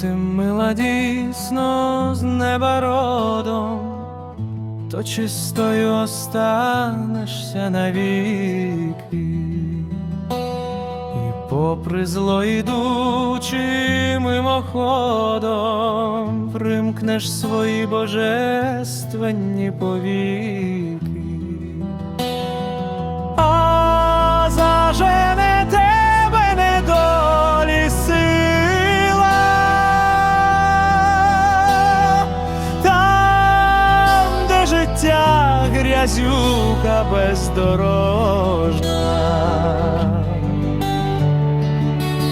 Ти мила дійсно з неба родом, то чистою останешся навіки, і попри зло ідучи мимоходом, примкнеш свої божественні повіки. Грязюка бездорожна,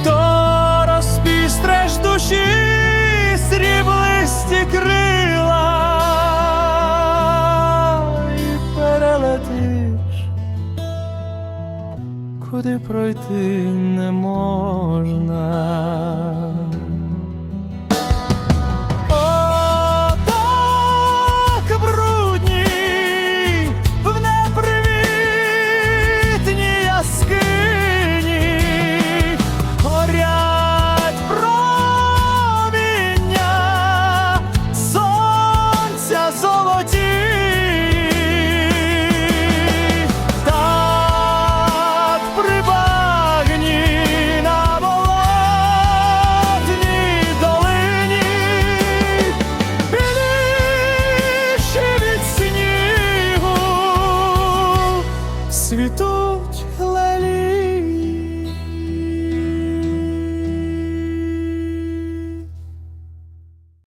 то розпістреш душі сріблисті крила і перелетиш куди пройти не можна. Espírito te leva.